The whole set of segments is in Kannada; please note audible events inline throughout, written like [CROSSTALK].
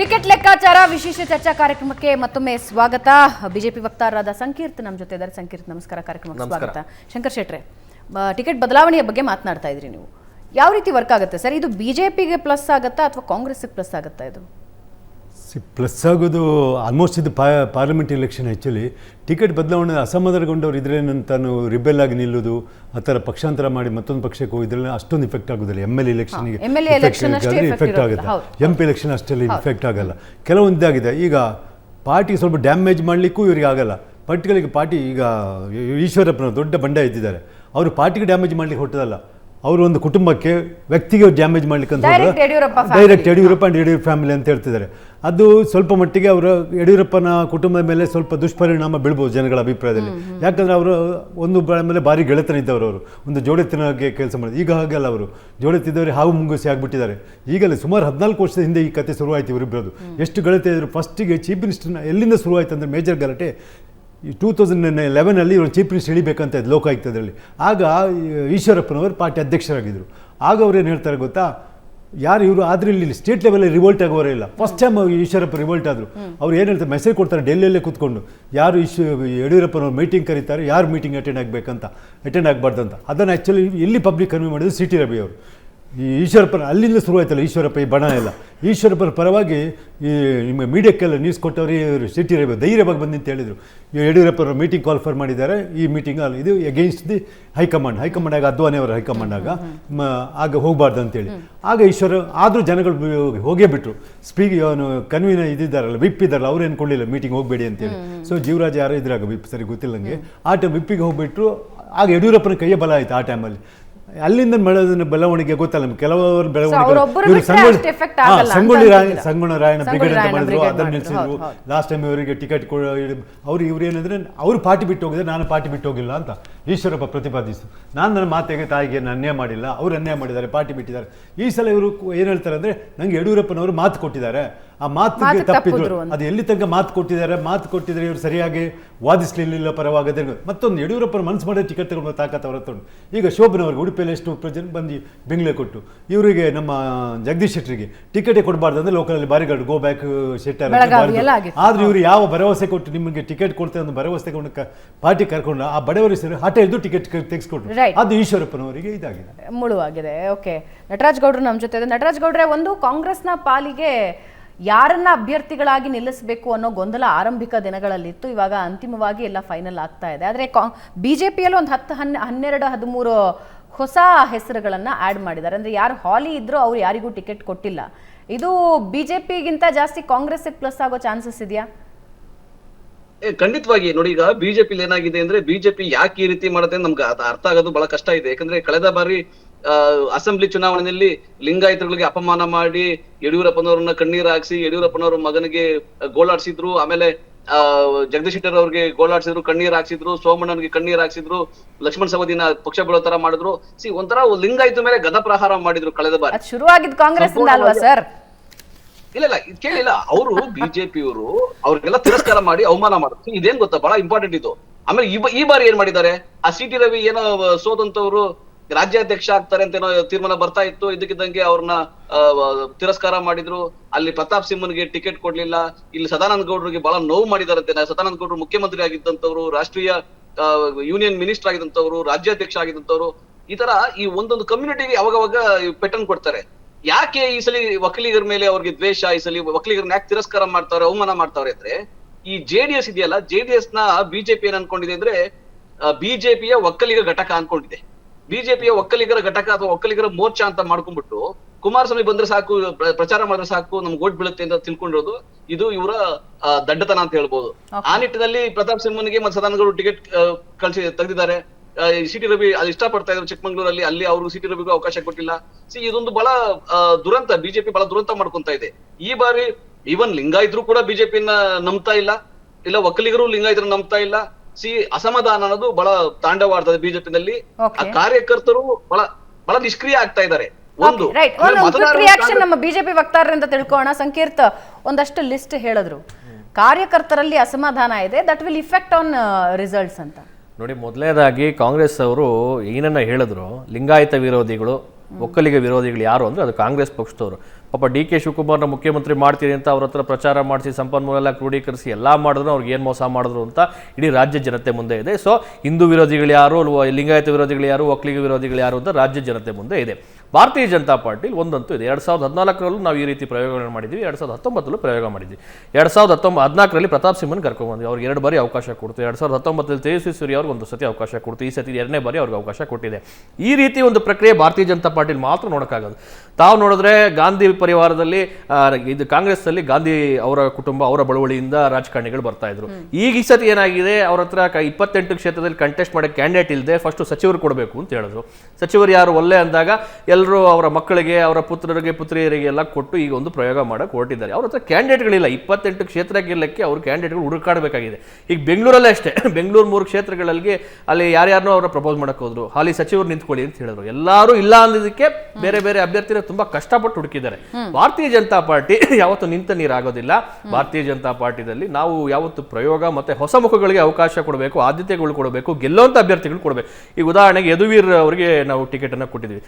ಟಿಕೆಟ್ ಲೆಕ್ಕಾಚಾರ ವಿಶೇಷ ಚರ್ಚಾ ಕಾರ್ಯಕ್ರಮಕ್ಕೆ ಮತ್ತೊಮ್ಮೆ ಸ್ವಾಗತ. ಬಿಜೆಪಿ ವಕ್ತಾರರಾದ ಸಂಕೀರ್ತ್ ನಮ್ಮ ಜೊತೆ ಇದ್ದಾರೆ. ಸಂಕೀರ್ತ್ ನಮಸ್ಕಾರ. ಕಾರ್ಯಕ್ರಮಕ್ಕೆ ಸ್ವಾಗತ. ಶಂಕರ್ ಶೆಟ್ರೆ ಟಿಕೆಟ್ ಬದಲಾವಣೆಯ ಬಗ್ಗೆ ಮಾತನಾಡ್ತಾ ಇದ್ರಿ ನೀವು. ಯಾವ ರೀತಿ ವರ್ಕ್ ಆಗುತ್ತೆ ಸರ್? ಇದು ಬಿಜೆಪಿಗೆ ಪ್ಲಸ್ ಆಗುತ್ತಾ ಅಥವಾ ಕಾಂಗ್ರೆಸ್ಗೆ ಪ್ಲಸ್ ಆಗುತ್ತಾ ಇದು? ಸಿ ಪ್ಲಸ್ ಆಗೋದು ಆಲ್ಮೋಸ್ಟ್ ಇದು ಪಾ ಪಾರ್ಲಿಮೆಂಟ್ ಎಲೆಕ್ಷನ್ ಆ್ಯಕ್ಚುಲಿ ಟಿಕೆಟ್ ಬದಲಾವಣೆ ಅಸಮಾಧಾನಗೊಂಡವ್ರು ಇದ್ರೇನಂತಾನು ರಿಬೆಲ್ ಆಗಿ ನಿಲ್ಲೋದು ಆ ಥರ ಪಕ್ಷಾಂತರ ಮಾಡಿ ಮತ್ತೊಂದು ಪಕ್ಷಕ್ಕೆ ಹೋಗಿದ್ರೆ ಅಷ್ಟೊಂದು ಇಫೆಕ್ಟ್ ಆಗೋದಿಲ್ಲ. ಎಂ ಎಲ್ ಎಲೆಕ್ಷನ್ಗೆ ಇಫೆಕ್ಟ್ ಆಗುತ್ತೆ. ಎಂ ಪಿ ಎಲೆಕ್ಷನ್ ಅಷ್ಟೆಲ್ಲ ಇಫೆಕ್ಟ್ ಆಗಲ್ಲ. ಕೆಲವೊಂದಾಗಿದೆ ಈಗ ಪಾರ್ಟಿ ಸ್ವಲ್ಪ ಡ್ಯಾಮೇಜ್ ಮಾಡಲಿಕ್ಕೂ ಇವರಿಗೆ ಆಗಲ್ಲ. ಪರ್ಟಿಕ್ಯುಲರ್ ಪಾರ್ಟಿ ಈಗ ಈಶ್ವರಪ್ಪನ ದೊಡ್ಡ ಬಂಡ ಇದ್ದಿದ್ದಾರೆ ಅವರು ಪಾರ್ಟಿಗೆ ಡ್ಯಾಮೇಜ್ ಮಾಡ್ಲಿಕ್ಕೆ ಹೊಟ್ಟದಲ್ಲ ಅವರು ಒಂದು ಕುಟುಂಬಕ್ಕೆ ವ್ಯಕ್ತಿಗೆ ಡ್ಯಾಮೇಜ್ ಮಾಡ್ಲಿಕ್ಕೆ ಅಂತ Direct Yediyurappa family. Direct Yediyurappa and Yediyur family ಅಂತ ಹೇಳ್ತಿದ್ದಾರೆ. ಅದು ಸ್ವಲ್ಪ ಮಟ್ಟಿಗೆ ಅವರ ಯಡಿಯೂರಪ್ಪನ ಕುಟುಂಬದ ಮೇಲೆ ಸ್ವಲ್ಪ ದುಷ್ಪರಿಣಾಮ ಬೀಳ್ಬೋದು ಜನಗಳ ಅಭಿಪ್ರಾಯದಲ್ಲಿ. ಯಾಕಂದ್ರೆ ಅವರು ಒಂದು ಬ- ಮೇಲೆ ಭಾರಿ ಗೆಳೆತನ ಇದ್ದವರು ಅವರು. ಒಂದು ಜೋಡೆತ್ತಿನಾಗೆ ಕೆಲಸ ಮಾಡಿದ್ರು ಈಗ ಹಾಗಲ್ಲ ಅವರು. ಜೋಡೆತ್ತಿದ್ದವರು ಹಾವು ಮುಂಗುಸಿ ಆಗಿಬಿಟ್ಟಿದ್ದಾರೆ. ಈಗಲೇ ಸುಮಾರು ಹದಿನಾಲ್ಕು ವರ್ಷದ ಹಿಂದೆ ಈ ಕತೆ ಶುರುವಾಯಿತು ಇವರಿಬ್ಬರದು ಎಷ್ಟು ಗೆಳತಿ ಇದ್ರು ಫಸ್ಟಿಗೆ ಚೀಫ್ ಮಿನಿಸ್ಟರ್ನ ಎಲ್ಲಿಂದ ಶುರುವಾಯಿತು ಅಂದರೆ ಮೇಜರ್ ಗಲಾಟೆ ಈ ಟೂ ತೌಸಂಡ್ ಲೆವೆನಲ್ಲಿ ಇವರು ಚೀಫ್ ಮಿನಿಸ್ಟರ್ ಇಳಿಬೇಕಂತ ಇದ್ದು ಲೋಕಾಯುಕ್ತದಲ್ಲಿ ಆಗ ಈಶ್ವರಪ್ಪನವರು ಪಾರ್ಟಿ ಅಧ್ಯಕ್ಷರಾಗಿದ್ದರು ಆಗ ಅವ್ರು ಏನು ಹೇಳ್ತಾರೆ ಗೊತ್ತಾ? ಯಾರು ಇವರು ಆದ್ರೆ ಇಲ್ಲಿ ಸ್ಟೇಟ್ ಲೆವೆಲಲ್ಲಿ ರಿವೋಲ್ಟ್ ಆಗೋರೇ ಇಲ್ಲ. ಫಸ್ಟ್ ಟೈಮ್ ಈಶ್ವರಪ್ಪ ರಿವೋಲ್ಟ್ ಆದರು. ಅವ್ರು ಏನು ಹೇಳ್ತಾರೆ? ಮೆಸೇಜ್ ಕೊಡ್ತಾರೆ ಡೆಲ್ಲಿಯಲ್ಲೇ ಕೂತ್ಕೊಂಡು. ಯಾರು ಇಶ್ಯೂ ಯಡಿಯೂರಪ್ಪನವ್ರು ಮೀಟಿಂಗ್ ಕರೀತಾರೆ ಯಾರು ಮೀಟಿಂಗ್ ಅಟೆಂಡ್ ಆಗಬೇಕಂತ ಅಟೆಂಡ್ ಆಗಬಾರ್ದಂತ. ಅದನ್ನು ಆ್ಯಕ್ಚುಲಿ ಎಲ್ಲಿ ಪಬ್ಲಿಕ್ ಕನ್ವೆ ಮಾಡಿದ್ರು ಸಿ ಟಿ ರವಿ ಅವರು. ಈ ಈಶ್ವರಪ್ಪನ, ಅಲ್ಲಿಂದ ಶುರುವಾಯ್ತಲ್ಲ ಈಶ್ವರಪ್ಪ, ಈ ಬಣ ಎಲ್ಲ. ಈಶ್ವರಪ್ಪನ ಪರವಾಗಿ ಈ ನಿಮ್ಮ ಮೀಡಿಯಾಕ್ಕೆಲ್ಲ ನ್ಯೂಸ್ ಕೊಟ್ಟವರು ಇವರು ಸಿಟಿ ಧೈರ್ಯವಾಗಿ ಬಂದು ಅಂತ ಹೇಳಿದರು. ಯಡಿಯೂರಪ್ಪನವರು ಮೀಟಿಂಗ್ ಕಾಲ್ಫರ್ ಮಾಡಿದ್ದಾರೆ. ಈ ಮೀಟಿಂಗ್ ಅಲ್ಲಿ ಇದು ಎಗೇನ್ಸ್ಟ್ ದಿ ಹೈಕಮಾಂಡ್. ಹೈಕಮಾಂಡ್ ಆಗ ಅದ್ವಾನಿ ಅವರ ಹೈಕಮಾಂಡ್ ಆಗ. ಆಗ ಹೋಗಬಾರ್ದು ಅಂತೇಳಿ. ಆಗ ಈಶ್ವರ, ಆದರೂ ಜನಗಳು ಹೋಗೇ ಬಿಟ್ಟರು ಸ್ಪೀಕ್ ಅವನು ಕನ್ವೀನ ಇದ್ದಿದ್ದಾರಲ್ಲ ವಿಪ್ ಇದ್ದಾರಲ್ಲ ಅವ್ರು ಏನ್ಕೊಳ್ಳಿಲ್ಲ ಮೀಟಿಂಗ್ ಹೋಗಬೇಡಿ ಅಂತೇಳಿ. ಸೊ ಜೀವರಾಜ್ ಯಾರೋ ಇದ್ರಾಗ ವಿಪ್, ಸರಿ ಗೊತ್ತಿಲ್ಲ ನನಗೆ ಆ ಟೈಮ್ ವಿಪ್ಪಿಗೆ ಹೋಗ್ಬಿಟ್ರು, ಆಗ ಯಡಿಯೂರಪ್ಪನ ಕೈಯ ಬಲ ಆಯಿತು ಆ ಟೈಮಲ್ಲಿ ಅಲ್ಲಿಂದ ಬೆಳೆದ ಬೆಳವಣಿಗೆ ಗೊತ್ತಲ್ಲ ನಮ್ಗೆ? ಕೆಲವರು ಬೆಳವಣಿಗೆ ಸಂಗೊಳ್ಳಿ ಅಂತ ಸಂಗೊಳ್ಳಿ ರಾಯ ಅಂತಿದ್ದೀರಾ? ರಾಯನ ಬ್ರಿಗೇಡ್ ಅಂತ ಮಾಡಿದ್ರು ಅದನ್ನ ನಿಲ್ಸಿದ್ರು. ಲಾಸ್ಟ್ ಟೈಮ್ ಇವರಿಗೆ ಟಿಕೆಟ್ ಅವ್ರು ಇವ್ರು ಏನಂದ್ರೆ ಅವ್ರು ಪಾರ್ಟಿ ಬಿಟ್ಟು ಹೋಗಿದ್ರೆ ನಾನು ಪಾರ್ಟಿ ಬಿಟ್ಟು ಹೋಗಿಲ್ಲ ಅಂತ ಈಶ್ವರಪ್ಪ ಪ್ರತಿಪಾದಿಸಿತು ನಾನು ನನ್ನ ಮಾತೆಗೆ ತಾಯಿಗೆ ಅನ್ಯಾಯ ಮಾಡಿಲ್ಲ ಅವ್ರು ಅನ್ಯಾಯ ಮಾಡಿದ್ದಾರೆ ಪಾರ್ಟಿ ಬಿಟ್ಟಿದ್ದಾರೆ. ಈ ಸಲ ಇವರು ಏನು ಹೇಳ್ತಾರೆ ಅಂದ್ರೆ ನಂಗೆ ಯಡಿಯೂರಪ್ಪನವರು ಮಾತು ಕೊಟ್ಟಿದ್ದಾರೆ. ಆ ಮಾತಿಗೆ ಮಾತು ತಪ್ಪಿದ್ರು. ಅದು ಎಲ್ಲಿ ತನಕ ಮಾತು ಕೊಟ್ಟಿದ್ದಾರೆ ಮಾತು ಕೊಟ್ಟಿದ್ರೆ ಇವರು ಸರಿಯಾಗಿ ವಾದಿಸ್ಲಿಲ್ಲ ಪರವಾಗದೆ ಮತ್ತೊಂದು ಯಡಿಯೂರಪ್ಪನ ಮನಸ್ಸು ಮಾಡಿ ಟಿಕೆಟ್ ತಗೊಂಡು ತಾಕತ್ ಅವರ ತಗೊಂಡು ಈಗ ಶೋಭನವ್ರಿಗೆ ಉಡುಪಿಯಲ್ಲಿ ಎಷ್ಟು ಪ್ರಜೆ ಬಂದು ಬೆಂಗಳೂರು ಕೊಟ್ಟು ಇವರಿಗೆ ನಮ್ಮ ಜಗದೀಶ್ ಶೆಟ್ಟರಿಗೆ ಟಿಕೆಟೇ ಕೊಡಬಾರ್ದು ಅಂದ್ರೆ ಲೋಕಲಲ್ಲಿ ಬಾರಿಗಾಡು ಗೋ ಬ್ಯಾಕ್ ಶೆಟ್ಟರ್ ಆದ್ರೆ ಇವರು ಯಾವ ಭರವಸೆ ಕೊಟ್ಟು ನಿಮಗೆ ಟಿಕೆಟ್ ಕೊಡ್ತೇವೆ ಅಂತ ಭರವಸೆ ತಗೊಂಡು ಪಾರ್ಟಿ ಕರ್ಕೊಂಡು ಆ ಬಡವರ ಹೆಸರು ಹಠ ಹಿಡಿದು ಟಿಕೆಟ್ ತೆಗೆಸ್ಕೊಟ್ರು. ಅದು ಈಶ್ವರಪ್ಪನವರಿಗೆ ಇದಾಗಿದೆ. ಮುಳುವಾಗಿದೆ. ಓಕೆ ನಟರಾಜ್ ಗೌಡ್ರು ನಮ್ಮ ಜೊತೆ ಇದೆ ನಟರಾಜ್ ಗೌಡ್ರೆ ಒಂದು ಕಾಂಗ್ರೆಸ್ನ ಪಾಲಿಗೆ ಯಾರನ್ನ ಅಭ್ಯರ್ಥಿಗಳಾಗಿ ನಿಲ್ಲಿಸಬೇಕು ಅನ್ನೋ ಗೊಂದಲ ಆರಂಭಿಕ ದಿನಗಳಲ್ಲಿತ್ತು. ಇವಾಗ ಅಂತಿಮವಾಗಿ ಎಲ್ಲ ಫೈನಲ್ ಆಗ್ತಾ ಇದೆ. ಆದರೆ ಜೆ ಪಿಯಲ್ಲಿ ಒಂದು ಹತ್ತು ಹನ್ ಹನ್ನೆರಡು, ಹದಿಮೂರು ಹೊಸ ಹೆಸರುಗಳನ್ನು ಆ್ಯಡ್ ಮಾಡಿದ್ದಾರೆ. ಅಂದರೆ ಯಾರು ಹಾಲಿ ಇದ್ರೂ ಅವ್ರು ಯಾರಿಗೂ ಟಿಕೆಟ್ ಕೊಟ್ಟಿಲ್ಲ. ಇದು ಬಿ ಜೆ ಪಿಗಿಂತ ಜಾಸ್ತಿ ಕಾಂಗ್ರೆಸ್ಗೆ ಪ್ಲಸ್ ಆಗೋ ಚಾನ್ಸಸ್ ಇದೆಯಾ? ಖಂಡಿತವಾಗಿ. ನೋಡಿ, ಈಗ ಬಿಜೆಪಿ ಏನಾಗಿದೆ ಅಂದ್ರೆ ಬಿಜೆಪಿ ಯಾಕೆ ಈ ರೀತಿ ಮಾಡುತ್ತೆ ನಮ್ಗೆ ಅರ್ಥ ಆಗೋದು ಬಹಳ ಕಷ್ಟ ಇದೆ. ಯಾಕಂದ್ರೆ ಕಳೆದ ಬಾರಿ ಅಸೆಂಬ್ಲಿ ಚುನಾವಣೆಯಲ್ಲಿ ಲಿಂಗಾಯತಗಳಿಗೆ ಅಪಮಾನ ಮಾಡಿ ಯಡಿಯೂರಪ್ಪನವರನ್ನ ಕಣ್ಣೀರ್ ಹಾಕ್ಸಿ ಯಡಿಯೂರಪ್ಪನವ್ರ ಮಗನಿಗೆ ಗೋಳಾಡ್ಸಿದ್ರು ಆಮೇಲೆ ಆ ಜಗದೀಶ್ ಶೆಟ್ಟರ್ ಅವ್ರಿಗೆ ಗೋಳಾಡ್ಸಿದ್ರು ಕಣ್ಣೀರ್ ಹಾಕ್ಸಿದ್ರು ಸೋಮಣ್ಣನಿಗೆ ಕಣ್ಣೀರ್ ಹಾಕ್ಸಿದ್ರು ಲಕ್ಷ್ಮಣ್ ಸವದಿನ ಪಕ್ಷ ಬೀಳೋ ತರ ಮಾಡಿದ್ರು. ಸಿ ಒಂಥರ ಲಿಂಗಾಯತ ಮೇಲೆ ಗದ ಪ್ರಹಾರ ಮಾಡಿದ್ರು ಕಳೆದ ಬಾರಿ. ಶುರುವಾಗಿದ್ದು ಕಾಂಗ್ರೆಸ್ ಸರ್? ಇಲ್ಲ ಇಲ್ಲ ಇದ್ ಕೇಳಿಲ್ಲ ಅವರು ಬಿಜೆಪಿಯವರು ಅವ್ರಿಗೆಲ್ಲ ತಿರಸ್ಕಾರ ಮಾಡಿ ಅವಮಾನ ಮಾಡಿದ್ರು. ಇದೇನ್ ಗೊತ್ತಾ ಬಹಳ ಇಂಪಾರ್ಟೆಂಟ್ ಇದು. ಆಮೇಲೆ ಈ ಈ ಬಾರಿ ಏನ್ ಮಾಡಿದ್ದಾರೆ? ಆ ಸಿ ಟಿ ರವಿ ಏನೋ ಸೋದಂತವ್ರು ರಾಜ್ಯಾಧ್ಯಕ್ಷ ಆಗ್ತಾರೆ ಅಂತ ಏನೋ ತೀರ್ಮಾನ ಬರ್ತಾ ಇತ್ತು. ಇದಕ್ಕಿದ್ದಂಗೆ ಅವ್ರನ್ನ ತಿರಸ್ಕಾರ ಮಾಡಿದ್ರು. ಅಲ್ಲಿ ಪ್ರತಾಪ್ ಸಿಂಹನ್ಗೆ ಟಿಕೆಟ್ ಕೊಡ್ಲಿಲ್ಲ. ಇಲ್ಲಿ ಸದಾನಂದ ಗೌಡರಿಗೆ ಬಹಳ ನೋವು ಮಾಡಿದಾರಂತೆ ಸದಾನಂದ ಗೌಡ್ರು ಮುಖ್ಯಮಂತ್ರಿ ಆಗಿದ್ದಂತವ್ರು ರಾಷ್ಟ್ರೀಯ ಯೂನಿಯನ್ ಮಿನಿಸ್ಟರ್ ಆಗಿದ್ದಂತವ್ರು ರಾಜ್ಯಾಧ್ಯಕ್ಷ ಆಗಿದ್ದಂತವ್ರು ಈ ತರ ಈ ಒಂದೊಂದು ಕಮ್ಯುನಿಟಿಗೆ ಅವಾಗವಾಗ ಪೆಟನ್ ಕೊಡ್ತಾರೆ. ಯಾಕೆ ಈ ಸಲ ಒಕ್ಕಲಿಗರ ಮೇಲೆ ಅವ್ರಿಗೆ ದ್ವೇಷ, ಈ ಸಲ ಒಕ್ಕಲಿಗರನ್ನ ಯಾಕೆ ತಿರಸ್ಕಾರ ಮಾಡ್ತಾರೆ, ಅವಮಾನ ಮಾಡ್ತಾರೆ ಅಂದ್ರೆ, ಈ ಜೆಡಿಎಸ್ ಇದೆಯಲ್ಲ ಜೆಡಿಎಸ್ನ ಬಿಜೆಪಿ ಏನ್ ಅನ್ಕೊಂಡಿದೆ ಅಂದ್ರೆ ಬಿಜೆಪಿಯ ಒಕ್ಕಲಿಗ ಘಟಕ ಅನ್ಕೊಂಡಿದೆ. ಬಿಜೆಪಿಯ ಒಕ್ಕಲಿಗರ ಘಟಕ ಅಥವಾ ಒಕ್ಕಲಿಗರ ಮೋರ್ಚಾ ಅಂತ ಮಾಡ್ಕೊಂಡ್ಬಿಟ್ಟು ಕುಮಾರಸ್ವಾಮಿ ಬಂದ್ರೆ ಸಾಕು ಪ್ರಚಾರ ಮಾಡಿದ್ರೆ ಸಾಕು ನಮ್ಗೆ ಓಟ್ ಬೀಳುತ್ತೆ ಅಂತ ತಿಳ್ಕೊಂಡಿರೋದು ಇದು ಇವರ ದಡ್ಡತನ ಅಂತ ಹೇಳ್ಬೋದು. ಆ ನಿಟ್ಟಿನಲ್ಲಿ ಪ್ರತಾಪ್ ಸಿಂಹನಿಗೆ ಮತ್ತೆ ಸದಾನಗೌಡ ಟಿಕೆಟ್ ಕಳಿಸಿ ತೆಗೆದಿದ್ದಾರೆ. ಸಿಟಿ ರವಿ ಅದು ಇಷ್ಟಪಡ್ತಾ ಇದ್ರು ಚಿಕ್ಕಮಂಗ್ಳೂರಲ್ಲಿ ಅಲ್ಲಿ ಅವ್ರು ಸಿಟಿ ರವಿಗೂ ಅವಕಾಶ ಕೊಟ್ಟಿಲ್ಲ. ಸಿ ಇದೊಂದು ಬಹಳ ದುರಂತ ಬಿಜೆಪಿ ಬಹಳ ದುರಂತ ಮಾಡ್ಕೊಂತ ಇದೆ. ಈ ಬಾರಿ ಈವನ್ ಲಿಂಗಾಯತರು ಕೂಡ ಬಿಜೆಪಿನ ನಂಬ್ತಾ ಇಲ್ಲ ಇಲ್ಲ ಒಕ್ಕಲಿಗರು ಲಿಂಗಾಯತರು ನಂಬ್ತಾ ಇಲ್ಲ ಸಿ ಅಸಮಾಧಾನ ಅನ್ನೋದು ಬಹಳ ತಾಂಡವಾಡ್ತದೆ ಬಿಜೆಪಿನಲ್ಲಿ. ಆ ಕಾರ್ಯಕರ್ತರು ಬಹಳ ಬಹಳ ನಿಷ್ಕ್ರಿಯ ಆಗ್ತಾ ಇದ್ದಾರೆ. ಒಂದು. ರಿಯಾಕ್ಷನ್ ನಮ್ಮ ಬಿಜೆಪಿ ವಕ್ತಾರರಿಂದ ತಿಳ್ಕೋಣ ಸಂಕೀರ್ತ ಒಂದಷ್ಟು ಲಿಸ್ಟ್ ಹೇಳಿದ್ರು. ಕಾರ್ಯಕರ್ತರಲ್ಲಿ ಅಸಮಾಧಾನ ಇದೆ. That will effect on results ಅಂತ. ನೋಡಿ ಮೊದಲನೇದಾಗಿ ಕಾಂಗ್ರೆಸ್ ಅವರು ಏನನ್ನ ಹೇಳಿದ್ರು? ಲಿಂಗಾಯತ ವಿರೋಧಿಗಳು ಒಕ್ಕಲಿಗ ವಿರೋಧಿಗಳು ಯಾರು ಅಂದ್ರೆ ಅದು ಕಾಂಗ್ರೆಸ್ ಪಕ್ಷದವರು. ಪಾಪ ಡಿ ಕೆ ಶಿವಕುಮಾರ್ನ ಮುಖ್ಯಮಂತ್ರಿ ಮಾಡ್ತೀರಿ ಅಂತ ಅವ್ರ ಹತ್ರ ಪ್ರಚಾರ ಮಾಡಿಸಿ, ಸಂಪನ್ಮೂಲ ಎಲ್ಲ ಕ್ರೋಢೀಕರಿಸಿ ಎಲ್ಲ ಮಾಡಿದ್ರು, ಅವ್ರಿಗೆ ಏನು ಮೋಸ ಮಾಡಿದ್ರು ಅಂತ ಇಡೀ ರಾಜ್ಯ ಜನತೆ ಮುಂದೆ ಇದೆ. ಸೊ ಹಿಂದೂ ವಿರೋಧಿಗಳು ಯಾರು, ಲಿಂಗಾಯತ ವಿರೋಧಿಗಳು ಯಾರು, ಒಕ್ಕಲಿಗ ವಿರೋಧಿಗಳು ಯಾರು ಅಂತ ರಾಜ್ಯ ಜನತೆ ಮುಂದೆ ಇದೆ. ಭಾರತೀಯ ಜನತಾ ಪಾರ್ಟಿಲಿ ಒಂದಂತೂ ಇದೆ. ಎರಡು ಸಾವಿರದ ಹದಿನಾಲ್ಕರಲ್ಲೂ ನಾವು ಈ ರೀತಿ ಪ್ರಯೋಗಗಳನ್ನು ಮಾಡಿದ್ವಿ ಎರಡು ಸಾವಿರದ ಹತ್ತೊಂಬತ್ತಲ್ಲೂ ಪ್ರಯೋಗ ಮಾಡಿದ್ವಿ. ಎರಡು ಸಾವಿರದ ಹತ್ತೊಂಬತ್ತು ಹದಿನಾಲ್ಕರಲ್ಲಿ ಪ್ರತಾಪ್ ಸಿಂಹನ್ ಕರ್ಕೊಂಡ್ಬಂದ್ವಿ ಅವ್ರಿಗೆ ಎರಡು ಬಾರಿ ಅವಕಾಶ ಕೊಡ್ತು. ಎರಡು ಸಾವಿರದ ಹತ್ತೊಂಬತ್ತರಲ್ಲಿ ತೇಜಸ್ವಿ ಸೂರ್ಯ ಅವ್ರಿಗೆ ಒಂದು ಸತಿ ಅವಕಾಶ ಕೊಡ್ತು. ಈ ಸತಿ ಎರಡನೇ ಬಾರಿ ಅವ್ರಿಗೆ ಅವಕಾಶ ಕೊಟ್ಟಿದೆ. ಈ ರೀತಿ ಒಂದು ಪ್ರಕ್ರಿಯೆ ಭಾರತೀಯ ಜನತಾ ಪಾರ್ಟಿಲಿ ಮಾತ್ರ ನೋಡೋಕ್ಕಾಗೋದು. ತಾವು ನೋಡಿದ್ರೆ ಗಾಂಧಿ ಪರಿವಾರದಲ್ಲಿ ಇದು ಕಾಂಗ್ರೆಸ್ನಲ್ಲಿ ಗಾಂಧಿ ಅವರ ಕುಟುಂಬ ಅವರ ಬಳುವಳಿಯಿಂದ ರಾಜಕಾರಣಿಗಳು ಬರ್ತಾ ಇದ್ರು. ಈಗ ಈ ಸತಿ ಏನಾಗಿದೆ? ಅವ್ರ ಹತ್ರ ಇಪ್ಪತ್ತೆಂಟು ಕ್ಷೇತ್ರದಲ್ಲಿ ಕಂಟೆಸ್ಟ್ ಮಾಡೋ ಕ್ಯಾಂಡಿಡೇಟ್ ಇಲ್ಲದೆ ಫಸ್ಟ್ ಸಚಿವರು ಕೊಡಬೇಕು ಅಂತ ಹೇಳಿದ್ರು. ಸಚಿವರು ಯಾರು? ಒಳ್ಳೆ ಅಂದಾಗ ಎಲ್ಲರೂ ಅವರ ಮಕ್ಕಳಿಗೆ ಅವರ ಪುತ್ರರಿಗೆ ಪುತ್ರಿಯರಿಗೆ ಎಲ್ಲ ಕೊಟ್ಟು ಈಗ ಒಂದು ಪ್ರಯೋಗ ಮಾಡಕ್ಕೆ ಹೊರಟಿದ್ದಾರೆ ಅವ್ರ ಹತ್ರ ಕ್ಯಾಂಡಿಡೇಟ್ಗಳಿಲ್ಲ. ಇಪ್ಪತ್ತೆಂಟು ಕ್ಷೇತ್ರ ಗೆಲ್ಲಕ್ಕೆ ಅವ್ರ ಕ್ಯಾಂಡಿಡೇಟ್ಗಳು ಹುಡುಕಾಡಬೇಕಾಗಿದೆ. ಈಗ ಬೆಂಗಳೂರಲ್ಲೇ ಅಷ್ಟೇ. [LAUGHS] ಬೆಂಗಳೂರು ಮೂರು ಕ್ಷೇತ್ರಗಳಲ್ಲಿ ಅಲ್ಲಿ ಯಾರ್ಯಾರನೋ ಅವರ ಪ್ರಪೋಸ್ ಮಾಡಕ್ಕೆ ಹೋದ್ರು. ಹಾಲಿ ಸಚಿವರು ನಿಂತ್ಕೊಳ್ಳಿ ಅಂತ ಹೇಳಿದ್ರು. ಎಲ್ಲರೂ ಇಲ್ಲ ಅಂದಿದ್ದಕ್ಕೆ ಬೇರೆ ಬೇರೆ ಅಭ್ಯರ್ಥಿನ ತುಂಬಾ ಕಷ್ಟಪಟ್ಟು ಹುಡುಕಿದ್ದಾರೆ. ಭಾರತೀಯ ಜನತಾ ಪಾರ್ಟಿ [COUGHS] ಯಾವತ್ತು ನಿಂತ ನೀರಾಗೋದಿಲ್ಲ. ಭಾರತೀಯ ಜನತಾ ಪಾರ್ಟಿದಲ್ಲಿ ನಾವು ಯಾವತ್ತು ಪ್ರಯೋಗ ಮತ್ತೆ ಹೊಸ ಮುಖಗಳಿಗೆ ಅವಕಾಶ ಕೊಡಬೇಕು ಆದ್ಯತೆಗಳು ಕೊಡಬೇಕು ಗೆಲ್ಲುವಂತ ಅಭ್ಯರ್ಥಿಗಳು ಕೊಡಬೇಕು. ಈಗ ಉದಾಹರಣೆಗೆ ಯದುವೀರ್ ಅವರಿಗೆ ನಾವು ಟಿಕೆಟ್ ಅನ್ನ ಕೊಟ್ಟಿದ್ವಿ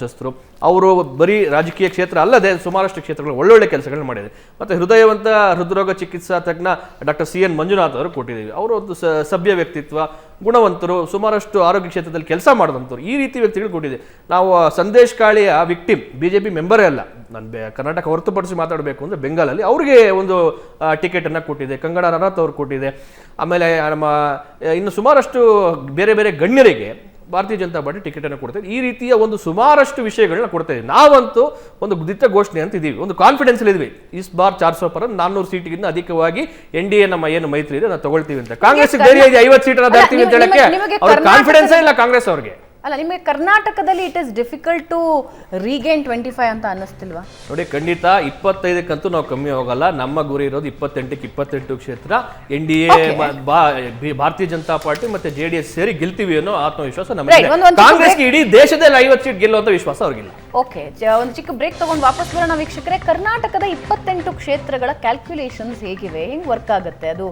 ರಾಜವಂಶಸ್ಥರು ಅವರು ಬರೀ ರಾಜಕೀಯ ಕ್ಷೇತ್ರ ಅಲ್ಲದೆ ಸುಮಾರಷ್ಟು ಕ್ಷೇತ್ರಗಳು ಒಳ್ಳೊಳ್ಳೆ ಕೆಲಸಗಳನ್ನ ಮಾಡಿದ್ದಾರೆ. ಮತ್ತು ಹೃದಯವಂತ ಹೃದ್ರೋಗ ಚಿಕಿತ್ಸಾ ತಜ್ಞ ಡಾಕ್ಟರ್ ಸಿ ಎನ್ ಮಂಜುನಾಥ್ ಅವರು ಕೊಟ್ಟಿದ್ದೀವಿ. ಅವರು ಒಂದು ಸಭ್ಯ ವ್ಯಕ್ತಿತ್ವ, ಗುಣವಂತರು, ಸುಮಾರಷ್ಟು ಆರೋಗ್ಯ ಕ್ಷೇತ್ರದಲ್ಲಿ ಕೆಲಸ ಮಾಡಿದಂಥವ್ರು. ಈ ರೀತಿ ವ್ಯಕ್ತಿಗಳು ಕೊಟ್ಟಿದೆ. ನಾವು ಸಂದೇಶ್ ಕಾಳಿಯ ವಿಕ್ಟಿಮ್ ಬಿ ಜೆ ಪಿ ಮೆಂಬರೇ ಅಲ್ಲ. ನಾನು ಬೆ, ಕರ್ನಾಟಕ ಹೊರತುಪಡಿಸಿ ಮಾತಾಡಬೇಕು ಅಂದರೆ ಬೆಂಗಾಲಲ್ಲಿ ಅವ್ರಿಗೆ ಒಂದು ಟಿಕೆಟನ್ನು ಕೊಟ್ಟಿದೆ. ಕಂಗಣ ರನತ್ ಅವ್ರು ಕೊಟ್ಟಿದೆ. ಆಮೇಲೆ ನಮ್ಮ ಇನ್ನು ಸುಮಾರಷ್ಟು ಬೇರೆ ಬೇರೆ ಗಣ್ಯರಿಗೆ ಭಾರತೀಯ ಜನತಾ ಪಾರ್ಟಿ ಟಿಕೆಟ್ ಅನ್ನು ಕೊಡ್ತಾ ಇದೆ ಈ ರೀತಿಯ ಒಂದು ಸುಮಾರಷ್ಟು ವಿಷಯಗಳನ್ನ ಕೊಡ್ತಾ ಇದ್ದೀವಿ ನಾವಂತೂ ಒಂದು ದಿಟ್ಟ ಘೋಷಣೆ ಅಂತ ಇದ್ದೀವಿ ಒಂದು ಕಾನ್ಫಿಡೆನ್ಸ್ ಇದ್ವಿ. ಇಸ್ ಬಾರ್ ಚಾರ್ ಸೋ ಪರ ನಾನ್ನೂರು ಸೀಟಿಗಿಂತ ಅಧಿಕವಾಗಿ ಎನ್ ಡಿ ಎ ನಮ್ಮ ಏನು ಮೈತ್ರಿ ಇದೆ ನಾವು ತಗೊಳ್ತೀವಿ ಅಂತ. ಕಾಂಗ್ರೆಸ್ ಧೈರ್ಯ ಇದೆ ಐವತ್ತು ಸೀಟ್ ದಾಟ್ತೀವಿ ಅಂತ ಹೇಳಕ್ಕೆ ಅವ್ರ ಕಾನ್ಫಿಡೆನ್ಸೇ ಇಲ್ಲ ಕಾಂಗ್ರೆಸ್ ಅವ್ರಿಗೆ. ಅಲ್ಲ ನಿಮಗೆ ಕರ್ನಾಟಕದಲ್ಲಿ it is difficult to regain twenty five ಅಂತ ಅನ್ನಿಸ್ತಿಲ್ವಾ? ನೋಡಿ ಖಂಡಿತ ಇಪ್ಪತ್ತೈದಕ್ಕಂತೂ ನಾವು ಕಮ್ಮಿ ಹೋಗಲ್ಲ. ನಮ್ಮ ಗುರಿ ಇರೋದು ಇಪ್ಪತ್ತೆಂಟಕ್ಕೆ ಇಪ್ಪತ್ತೆಂಟು ಕ್ಷೇತ್ರ. N D A Bharatiya Janata party ಮತ್ತೆ ಜೆ ಡಿ ಎಸ್ ಸೇರಿ ಗೆಲ್ತೀವಿ ಅನ್ನೋ ಆತ್ಮವಿಶ್ವಾಸ ನಮಗೆ ಕಾಂಗ್ರೆಸ್ಗೆ ಇಡೀ ದೇಶದಲ್ಲಿ ಐವತ್ತು ಸೀಟ್ ಗೆಲ್ಲುವಂತ ವಿಶ್ವಾಸ ಅವ್ರಿಗಿಲ್ಲ. ಓಕೆ ಒಂದು ಚಿಕ್ಕ ಬ್ರೇಕ್ ತಗೊಂಡು ವಾಪಸ್ ಬರೋಣ ವೀಕ್ಷಕರೇ. ಕರ್ನಾಟಕದ ಇಪ್ಪತ್ತೆಂಟು ಕ್ಷೇತ್ರಗಳ ಕ್ಯಾಲ್ಕುಲೇಷನ್ಸ್ ಹೇಗಿವೆ? ಹೆಂಗ್ ವರ್ಕ್ ಆಗುತ್ತೆ? ಅದು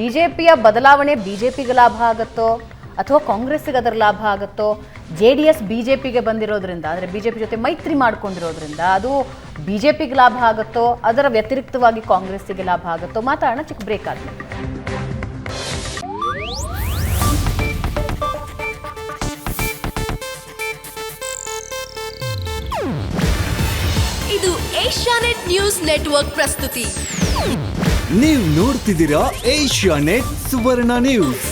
ಬಿಜೆಪಿಯ ಬದಲಾವಣೆ ಬಿಜೆಪಿಗೆ ಲಾಭ ಆಗುತ್ತೋ? ಅಥವಾ ಕಾಂಗ್ರೆಸ್ಗೆ ಅದರ ಲಾಭ ಆಗುತ್ತೋ? J D S B J ಪಿಗೆ ಬಂದಿರೋದ್ರಿಂದ ಅಂದರೆ ಪಿ ಜೊತೆ ಮೈತ್ರಿ ಮಾಡ್ಕೊಂಡಿರೋದ್ರಿಂದ ಅದು ಬಿ ಜೆ ಪಿಗೆ ಲಾಭ ಆಗುತ್ತೋ? ಅದರ ವ್ಯತಿರಿಕ್ತವಾಗಿ ಕಾಂಗ್ರೆಸ್ಸಿಗೆ ಲಾಭ ಆಗುತ್ತೋ? ಮಾತಾಡೋಣ ಚಿಕ್ಕ ಬ್ರೇಕ್ ಆಗಲಿ ಇದು ಏಷ್ಯಾನೆಟ್ ನ್ಯೂಸ್ ನೆಟ್ವರ್ಕ್ ಪ್ರಸ್ತುತಿ. ನೀವು ನೋಡ್ತಿದ್ದೀರಾ ಏಷ್ಯಾನೆಟ್ ಸುವರ್ಣ ನ್ಯೂಸ್.